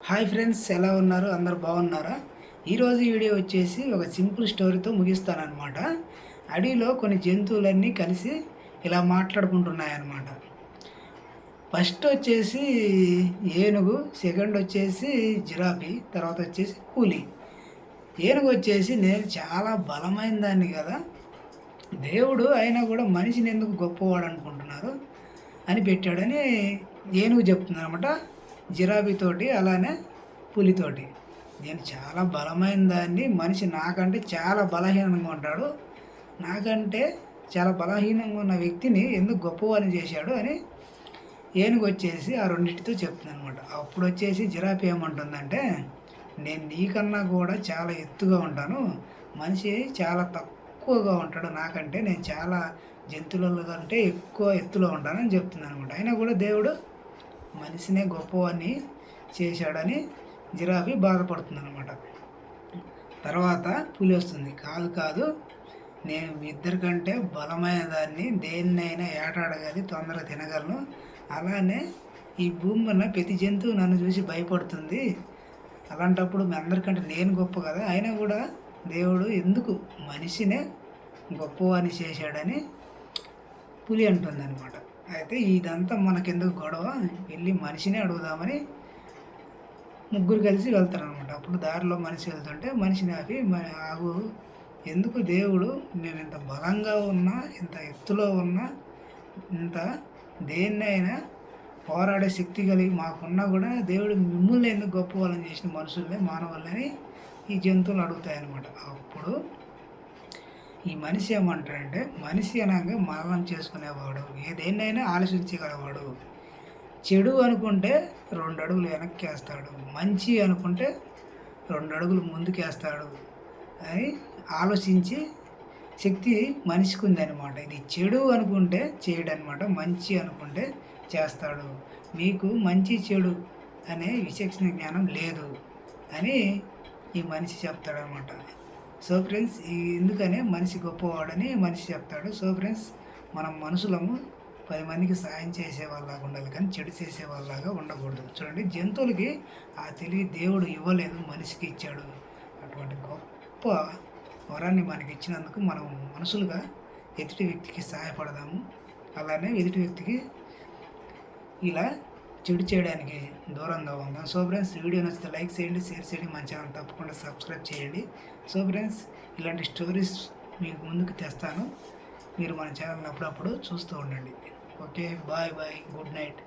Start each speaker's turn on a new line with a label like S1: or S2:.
S1: Hi friends ఎలా ఉన్నారు? అందరు బాగున్నారా? ఈరోజు వీడియో వచ్చేసి ఒక సింపుల్ స్టోరీతో ముగిస్తానన్నమాట. అడవిలో కొన్ని జంతువులన్నీ కలిసి ఇలా మాట్లాడుకుంటున్నాయన్నమాట. ఫస్ట్ వచ్చేసి ఏనుగు సెకండ్ వచ్చేసి జిరాఫీ తర్వాత వచ్చేసి పులి. ఏనుగు వచ్చేసి నేను చాలా బలమైన దాన్ని కదా దేవుడు అయినా కూడా మనిషిని ఎందుకు గొప్పవాడు అనుకుంటున్నారు అని పెట్టాడని ఏనుగు చెప్తుంది అనమాట జిరాబీతోటి అలానే పులితోటి. నేను చాలా బలమైన దాన్ని మనిషి నాకంటే చాలా బలహీనంగా ఉంటాడు. నాకంటే చాలా బలహీనంగా ఉన్న వ్యక్తిని ఎందుకు గొప్పవాడిని చేశాడు అని ఏనుగు వచ్చేసి ఆ రెండింటితో చెప్తుంది అనమాట అప్పుడు వచ్చేసి జిరాఫీ ఏమంటుందంటే నేను నీకన్నా కూడా చాలా ఎత్తుగా ఉంటాను. మనిషి చాలా తక్కువగా ఉంటాడు. నాకంటే నేను చాలా జంతువుల కంటే ఎక్కువ ఎత్తులో ఉంటానని చెప్తుంది అనమాట అయినా కూడా దేవుడు మనిషినే గొప్పవాడిని చేశాడని జిరాఫీ బాధపడుతుంది అనమాట తర్వాత పులి వస్తుంది. కాదు కాదు. నేను మీ ఇద్దరికంటే బలమైన దాన్ని దేన్నైనా ఏటాడగలి తొందరగా తినగలను. అలానే ఈ భూమి మీద ప్రతి జంతువు నన్ను చూసి భయపడుతుంది. అలాంటప్పుడు మీ అందరికంటే నేను గొప్ప కదా. అయినా కూడా దేవుడు ఎందుకు మనిషినే గొప్పవాణి చేశాడని పులి అంటుంది అనమాట అయితే ఇదంతా మనకెందుకు గొడవ? వెళ్ళి మనిషిని అడుగుదామని ముగ్గురు కలిసి వెళ్తారనమాట అప్పుడు దారిలో మనిషి వెళ్తుంటే మనిషిని ఆపి ఆగు ఎందుకు దేవుడు నేను ఇంత బలంగా ఉన్నా ఇంత ఎత్తులో ఉన్నా ఇంత దేన్నైనా పోరాడే శక్తి కలిగి మాకున్నా కూడా దేవుడు మిమ్మల్ని ఎందుకు గొప్ప వాళ్ళని చేసిన మనుషుల్ని మానవులని ఈ జంతువులు అడుగుతాయన్నమాట. అప్పుడు ఈ మనిషి ఏమంటాడంటే మనిషి అనగా మరణం చేసుకునేవాడు ఏదైనా ఆలోచించగలవాడు. చెడు అనుకుంటే రెండు అడుగులు వెనక్కి వేస్తాడు మంచి అనుకుంటే రెండు అడుగులు ముందుకేస్తాడు అని ఆలోచించి శక్తి మనిషికి ఉందన్నమాట ఇది చెడు అనుకుంటే చేయడు అనమాట మంచి అనుకుంటే చేస్తాడు. మీకు మంచి చెడు అనే విచక్షణ జ్ఞానం లేదు అని ఈ మనిషి చెప్తాడనమాట. సో ఫ్రెండ్స్ ఈ ఎందుకనే మనిషి గొప్పవాడని మనిషి చెప్తాడు. సో ఫ్రెండ్స్ మనం మనుషులము పది మందికి సాయం చేసే వాళ్ళలాగా ఉండాలి కానీ చెడు చేసే వాళ్ళలాగా ఉండకూడదు. చూడండి జంతువులకి ఆ తెలివి దేవుడు ఇవ్వలేదు మనిషికి ఇచ్చాడు. అటువంటి గొప్ప వరాన్ని మనకి ఇచ్చినందుకు మనం మనుషులుగా ఎదుటి వ్యక్తికి సహాయపడదాము అలానే ఎదుటి వ్యక్తికి ఇలా చెడు చేయడానికి దూరంగా ఉందాం. సో ఫ్రెండ్స్ వీడియో నచ్చితే లైక్ చేయండి షేర్ చేయండి మన ఛానల్ తప్పకుండా సబ్స్క్రైబ్ చేయండి. సో ఫ్రెండ్స్ ఇలాంటి స్టోరీస్ మీకు ముందుకు తెస్తాను. మీరు మన ఛానల్ అప్పుడప్పుడు చూస్తూ ఉండండి. Okay bye bye good night.